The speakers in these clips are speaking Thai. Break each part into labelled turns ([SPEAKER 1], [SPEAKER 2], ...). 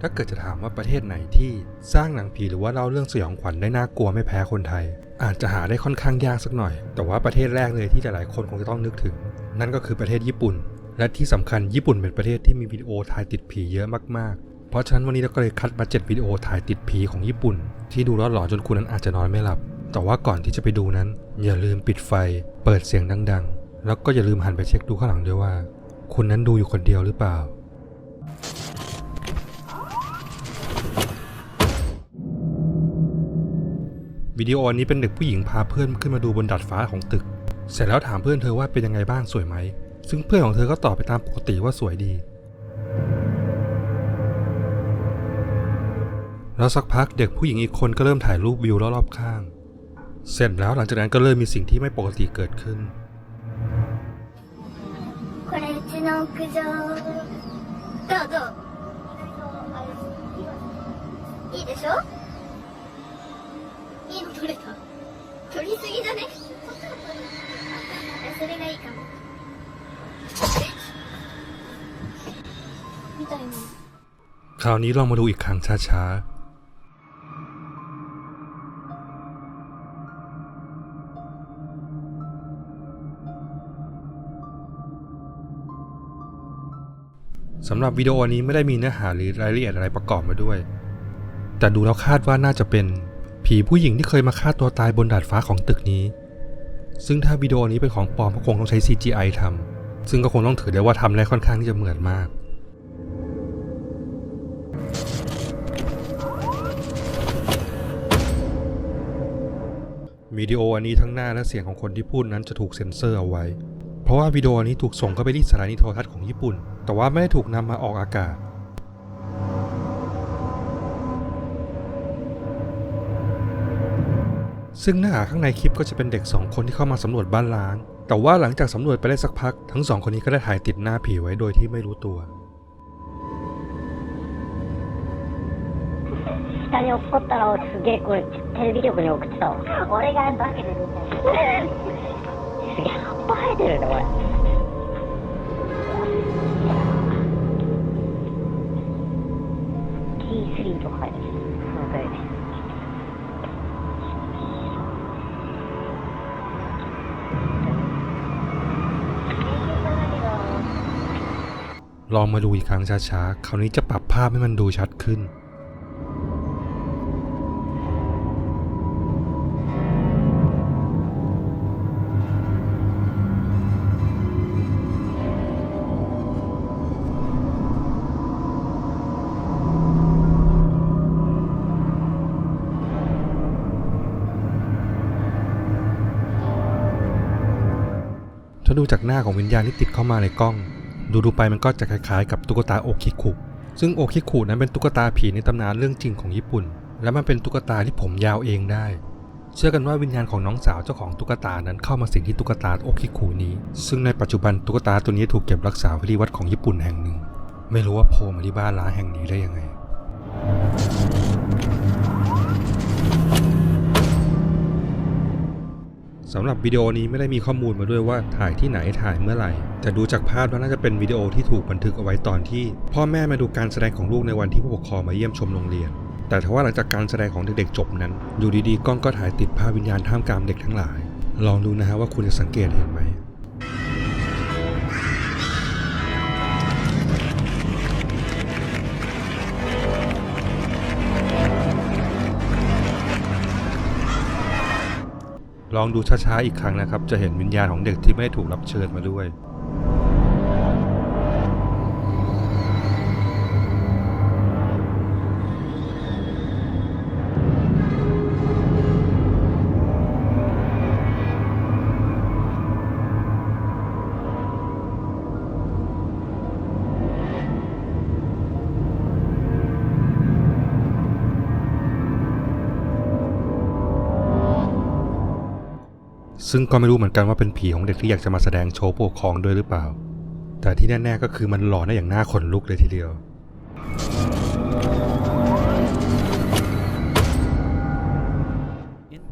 [SPEAKER 1] ถ้าเกิดจะถามว่าประเทศไหนที่สร้างหนังผีหรือว่าเล่าเรื่องสยองขวัญได้น่ากลัวไม่แพ้คนไทย อาจจะหาได้ค่อนข้างยากสักหน่อย แต่ว่าประเทศแรกเลยที่หลายๆคนคงจะต้องนึกถึง นั่นก็คือประเทศญี่ปุ่น และที่สำคัญญี่ปุ่นเป็นประเทศที่มีวิดีโอถ่ายติดผีเยอะมากๆ เพราะฉะนั้นวันนี้เราก็เลยคัดมา7วิดีโอถ่ายติดผีของญี่ปุ่น ที่ดูแล้วหลอนจนคุณนั้นอาจจะนอนไม่หลับ แต่ว่าก่อนที่จะไปดูนั้น อย่าลืมปิดไฟ เปิดเสียงดัง ๆ แล้วก็อย่าลืมหันไปเช็คดูข้างหลังด้วยว่า คุณนั้นดูอยู่คนเดียวหรือเปล่า วิดีโออันนี้เป็นเด็กผู้หญิงพาเพื่อนขึ้นมาดูบนดาดฟ้าของตึก เสร็จแล้วถามเพื่อนเธอว่าเป็นยังไงบ้างสวยไหม ซึ่งเพื่อนของเธอก็ตอบไปตามปกติว่าสวยดี แล้วสักพักเด็กผู้หญิงอีกคนก็เริ่มถ่ายรูปวิวรอบๆข้าง เสร็จแล้วหลังจากนั้นก็เริ่มมีสิ่งที่ไม่ปกติเกิดขึ้น
[SPEAKER 2] これうちの屋上どうどういいでしょ いいの撮れた撮りすぎだねそれがいいかもみたいな
[SPEAKER 1] คราวนี้ลองมาดูอีกครั้งช้าๆสำหรับวิดีโอนี้ไม่ได้มีเนื้อหาหรือรายละเอียดอะไรประกอบมาด้วย แต่ดูแล้วคาดว่าน่าจะเป็น ผีผู้หญิงที่เคยมาฆ่าตัวตายบนดาดฟ้าของตึกนี้ ซึ่งถ้าวิดีโอนี้เป็นของปลอมก็คงต้องใช้ CGI ทำซึ่งก็คงต้องถือได้ว่าทำได้ค่อนข้างที่จะเหมือนมาก วิดีโออันนี้ทั้งหน้าและเสียงของคนที่พูดนั้นจะถูกเซ็นเซอร์เอาไว้ เพราะว่าวิดีโออันนี้ถูกส่งเข้าไปที่สถานีโทรทัศน์ของญี่ปุ่น แต่ว่าไม่ได้ถูกนำมาออกอากาศ ซึ่งเนื้อหาข้างในคลิปก็จะเป็นเด็กสองคนที่เข้ามาสำรวจบ้านล้าง แต่ว่าหลังจากสำรวจไปได้สักพัก ทั้งสองคนนี้ก็ได้ถ่ายติดหน้าผีไว้โดยที่ไม่รู้ตัว
[SPEAKER 3] 下に落っこったのをすげえこれテレビ局に送ってたわ
[SPEAKER 2] 俺が化けてるんだよ
[SPEAKER 3] すげえ葉っぱ生えてるねこれ T3 とか書いてる
[SPEAKER 1] ลองมาดูอีกครั้งช้าๆ คราวนี้จะปรับภาพให้มันดูชัดขึ้น ถ้าดูจากหน้าของวิญญาณที่ติดเข้ามาในกล้อง ดูดูไปมันก็จะคล้ายๆ กับตุ๊กตาโอคิคุ ซึ่งโอคิคุนั้นเป็นตุ๊กตาผีในตำนานเรื่องจริงของญี่ปุ่น และมันเป็นตุ๊กตาที่ผมยาวเองได้ เชื่อกันว่าวิญญาณของน้องสาวเจ้าของตุ๊กตานั้นเข้ามาสิงที่ตุ๊กตาโอคิคุนี้ ซึ่งในปัจจุบันตุ๊กตาตัวนี้ถูกเก็บรักษาไว้ที่วัดของญี่ปุ่นแห่งหนึ่ง ไม่รู้ว่าโผล่มาที่บ้านล้างแห่งนี้ได้ยังไง สำหรับวิดีโอนี้ไม่ได้มีข้อมูลมาด้วยว่าถ่ายที่ไหนถ่ายเมื่อไหร่ แต่ดูจากภาพแล้วน่าจะเป็นวิดีโอที่ถูกบันทึกเอาไว้ตอนที่ พ่อแม่มาดูการแสดงของลูกในวันที่ผู้ปกครองมาเยี่ยมชมโรงเรียน แต่ทว่าหลังจากการแสดงของเด็กๆจบนั้น อยู่ดีๆกล้องก็ถ่ายติดภาพวิญญาณท่ามกลางเด็กทั้งหลาย ลองดูนะฮะว่าคุณจะสังเกตเห็นไหม ลองดูช้าๆอีกครั้งนะครับ จะเห็นวิญญาณของเด็กที่ไม่ถูกรับเชิญมาด้วย ซึ่งก็ไม่รู้เหมือนกันว่าเป็นผีของเด็กที่อยากจะมาแสดงโชว์ผู้ปกครองด้วยหรือเปล่า แต่ที่แน่ๆก็คือมันหลอนได้อย่างน่าขนลุกเลยทีเดียว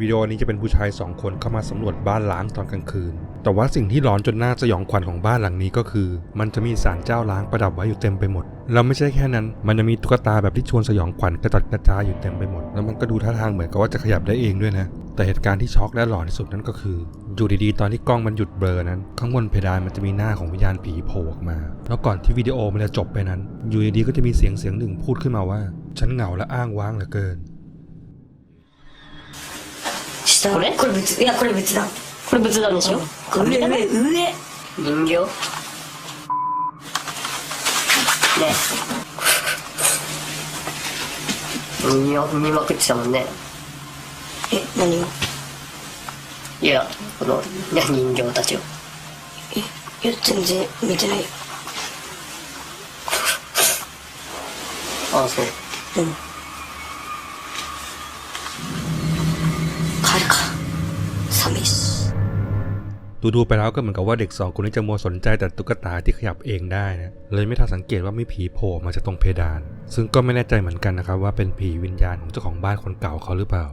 [SPEAKER 1] วิดีโอนี้จะเป็นผู้ชายสองคนเข้ามาสำรวจบ้านล้างตอนกลางคืน แต่ว่าสิ่งที่ร้อนจนน่าสยองขวัญของบ้านหลังนี้ก็คือ มันจะมีสารเจ้าล้างประดับไว้อยู่เต็มไปหมด แล้วไม่ใช่แค่นั้น มันจะมีตุ๊กตาแบบที่ชวนสยองขวัญกระจัดกระจายอยู่เต็มไปหมด แล้วมันก็ดูท่าทางเหมือนกับว่าจะขยับได้เองด้วยนะ แต่เหตุการณ์ที่ช็อกและหลอนที่สุดนั่นก็คือ อยู่ดีๆ ตอนที่กล้องมันหยุดเบลอนั้น ข้างบนเพดานมันจะมีหน้าของวิญญาณผีโผล่ออกมา แล้วก่อนที่วิดีโอมันจะจบไปนั้น อยู่ดีๆก็จะมีเสียงเสียงหนึ่งพูดขึ้นมาว่า ฉันเหงาและอ้างว้างเหลือเกิน
[SPEAKER 4] 下
[SPEAKER 5] これ
[SPEAKER 4] これ仏いやこれ仏壇
[SPEAKER 5] これ仏壇でしょ？
[SPEAKER 4] 上上。上。
[SPEAKER 5] 人形。ね。人形。見まくってたもんね。
[SPEAKER 4] え何が
[SPEAKER 5] いやこのね人形たちを。
[SPEAKER 4] いや全然見てないよ。
[SPEAKER 5] ああそう。
[SPEAKER 4] うん
[SPEAKER 1] ดูๆไปแล้วก็เหมือนกับว่าเด็กสองคนนี้จะมัวสนใจแต่ตุ๊กตาที่ขยับเองได้นะเลยไม่ทันสังเกตว่ามีผีโผล่มาจากตรงเพดาน ซึ่งก็ไม่แน่ใจเหมือนกันนะครับว่าเป็นผีวิญญาณของเจ้าของบ้านคนเก่าเขาหรือเปล่า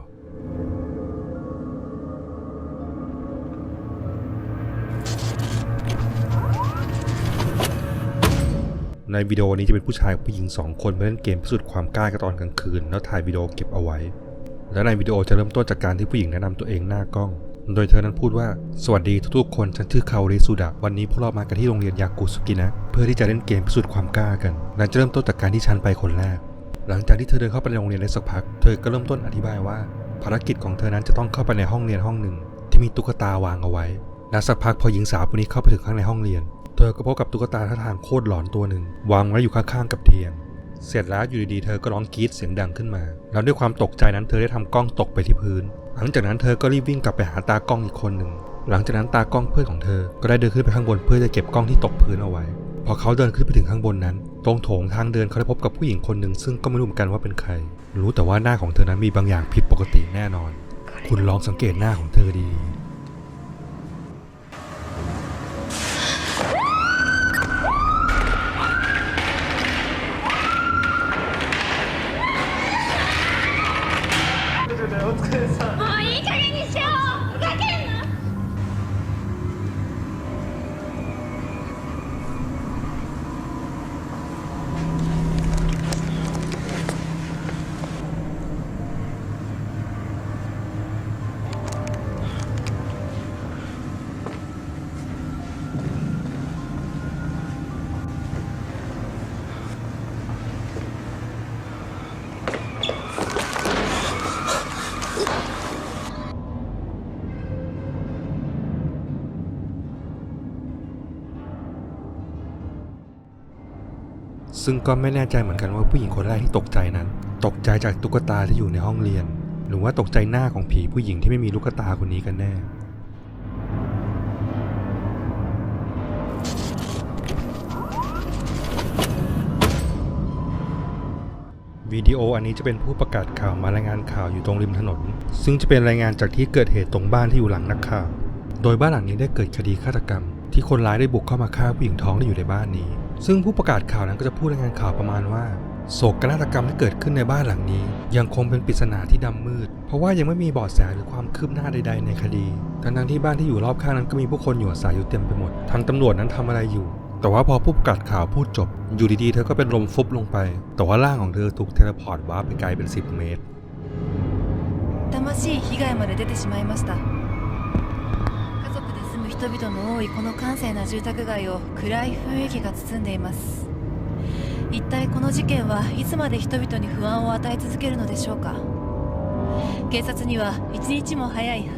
[SPEAKER 1] ในวิดีโอนี้จะเป็นผู้ชายกับผู้หญิงสองคนไปเล่นเกมพิสูจน์ความกล้ากันตอนกลางคืน แล้วถ่ายวิดีโอเก็บเอาไว้ และในวิดีโอจะเริ่มต้นจากการที่ผู้หญิงแนะนำตัวเองหน้ากล้อง โดยเธอนั้นพูดว่า สวัสดีทุกๆคน ฉันชื่อคาโอริสุดะ วันนี้พวกเรามากันที่โรงเรียนยากุสุกินะ เพื่อที่จะเล่นเกมพิสูจน์ความกล้ากันและจะเริ่มต้นจากการที่ฉันไปคนแรก หลังจากที่เธอเดินเข้าไปในโรงเรียนได้สักพัก เธอก็เริ่มต้นอธิบายว่า ภารกิจของเธอนั้นจะต้องเข้าไปในห้องเรียนห้องหนึ่ง ที่มีตุ๊กตาวางเอาไว้และสักพักพอหญิงสาวคนนี้เข้าไปถึงข้างในห้องเรียน เธอก็พบกับตุ๊กตาท่าทางโคตรหลอนตัวหนึ่งวางไว้อยู่ข้างๆกับเตียง เสร็จแล้วอยู่ดีๆเธอก็ร้องกรี๊ดเสียงดังขึ้นมา แล้วด้วยความตกใจนั้นเธอได้ทำกล้องตกไปที่พื้น หลังจากนั้นเธอก็รีบวิ่งกลับไปหาตากล้องอีกคนหนึ่ง หลังจากนั้นตากล้องเพื่อนของเธอ ก็ได้เดินขึ้นไปข้างบนเพื่อจะเก็บกล้องที่ตกพื้นเอาไว้ พอเขาเดินขึ้นไปถึงข้างบนนั้น ตรงโถงทางเดินเขาได้พบกับผู้หญิงคนหนึ่งซึ่งก็ไม่รู้เหมือนกันว่าเป็นใคร รู้แต่ว่าหน้าของเธอนั้นมีบางอย่างผิดปกติแน่นอน คุณลองสังเกตหน้าของเธอดี ซึ่งก็ไม่แน่ใจเหมือนกันว่าผู้หญิงคนแรกที่ตกใจนั้น ตกใจจากตุ๊กตาที่อยู่ในห้องเรียน หรือว่าตกใจหน้าของผีผู้หญิงที่ไม่มีลูกตาคนนี้กันแน่วิดีโออันนี้จะเป็นผู้ประกาศข่าวมารายงานข่าวอยู่ตรงริมถนน ซึ่งจะเป็นรายงานจากที่เกิดเหตุตรงบ้านที่อยู่หลังนักข่าว โดยบ้านหลังนี้ได้เกิดคดีฆาตกรรม ที่คนร้ายได้บุกเข้ามาฆ่าผู้หญิงท้องที่อยู่ในบ้านนี้ ซึ่งผู้ประกาศข่าวนั้นก็จะพูดรายงานข่าวประมาณว่า โศกนาฏกรรมที่เกิดขึ้นในบ้านหลังนี้ ยังคงเป็นปริศนาที่ดำมืด เพราะว่ายังไม่มีเบาะแสหรือความคืบหน้าใด ๆ ในคดี ทั้งๆที่บ้านที่อยู่รอบข้างนั้นก็มีผู้คนอยู่อาศัยอยู่เต็มไปหมด ทางตำรวจนั้นทำอะไรอยู่ แต่ว่าพอผู้ประกาศข่าวพูดจบ อยู่ดีๆ เธอก็เป็นลมฟุบลงไป แต่ว่าร่างของเธอถูกเทเลพอร์ตวาร์ปไปไกลเป็น 10 เมตร
[SPEAKER 6] 痛ましい被害まで出てしまいました家族で住む 人々の多いこの閑静な住宅街を暗い雰囲気が包んでいます。一体この事件はいつまで人々に不安を与え続けるのでしょうか。警察には一日も早い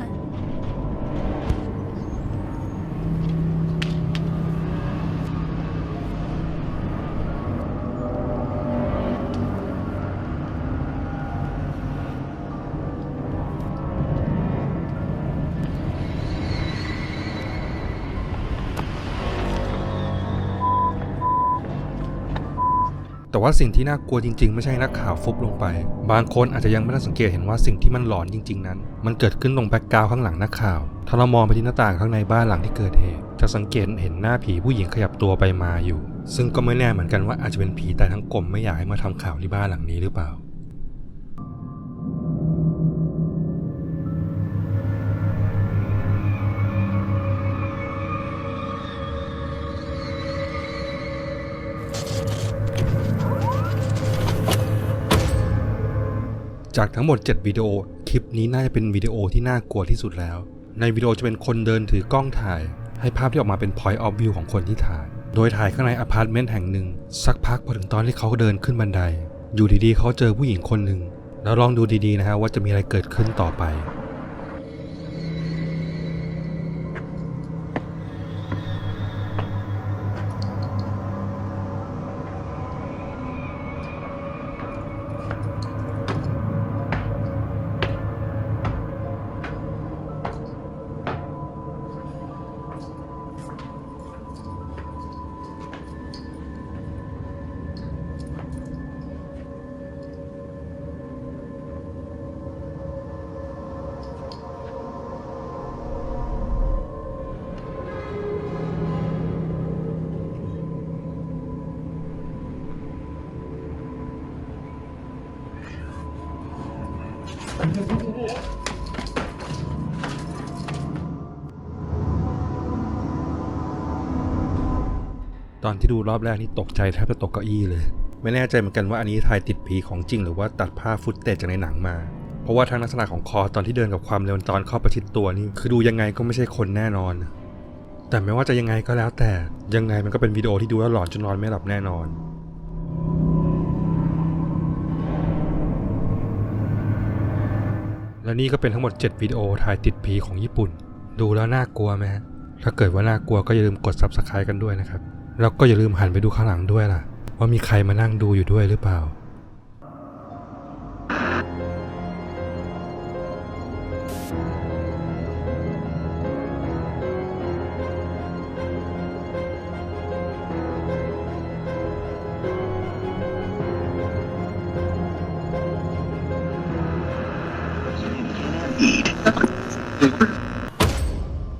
[SPEAKER 1] แต่ว่าสิ่งที่น่ากลัวจริงๆ ไม่ใช่นักข่าวฟุบลงไป บางคนอาจจะยังไม่ได้สังเกตเห็นว่าสิ่งที่มันหลอนจริง ๆ นั้น มันเกิดขึ้นตรงแบ็กกราวด์ข้างหลังนักข่าว ถ้าเรามองไปที่หน้าต่างข้างในบ้านหลังที่เกิดเหตุ จะสังเกตเห็นหน้าผีผู้หญิงขยับตัวไปมาอยู่ ซึ่งก็ไม่แน่เหมือนกันว่าอาจจะเป็นผีแต่ทั้งกลมไม่อยากให้มาทำข่าวที่บ้านหลังนี้หรือเปล่า จากทั้งหมด 7 วิดีโอ คลิปนี้น่าจะเป็นวิดีโอที่น่ากลัวที่สุดแล้ว ในวิดีโอจะเป็นคนเดินถือกล้องถ่าย ให้ภาพที่ออกมาเป็น point of view ของคนที่ถ่าย โดยถ่ายข้างในอพาร์ตเมนต์แห่งหนึ่ง สักพักพอถึงตอนที่เขาเดินขึ้นบันได อยู่ดีๆ เขาเจอผู้หญิงคนหนึ่ง แล้วลองดูดีๆนะฮะว่าจะมีอะไรเกิดขึ้นต่อไป ตอนที่ดูรอบแรกนี่ตกใจแทบจะตกเก้าอี้เลย ไม่แน่ใจเหมือนกันว่าอันนี้ถ่ายติดผีของจริงหรือว่าตัดภาพฟุตเตจจากในหนังมา เพราะว่าทั้งลักษณะของคอตอนที่เดินกับความเร็วตอนเข้าประชิดตัวนี่คือดูยังไงก็ไม่ใช่คนแน่นอน แต่ไม่ว่าจะยังไงก็แล้วแต่ยังไงมันก็เป็นวิดีโอที่ดูแล้วหลอนจนนอนไม่หลับแน่นอน และนี่ก็เป็นทั้งหมด 7 วิดีโอถ่ายติดผีของญี่ปุ่น ดูแล้วน่ากลัวไหมฮะ ถ้าเกิดว่าน่ากลัวก็อย่าลืมกด subscribe กันด้วยนะครับ แล้วก็อย่าลืมหันไปดูข้างหลังด้วยล่ะ ว่ามีใครมานั่งดูอยู่ด้วยหรือเปล่า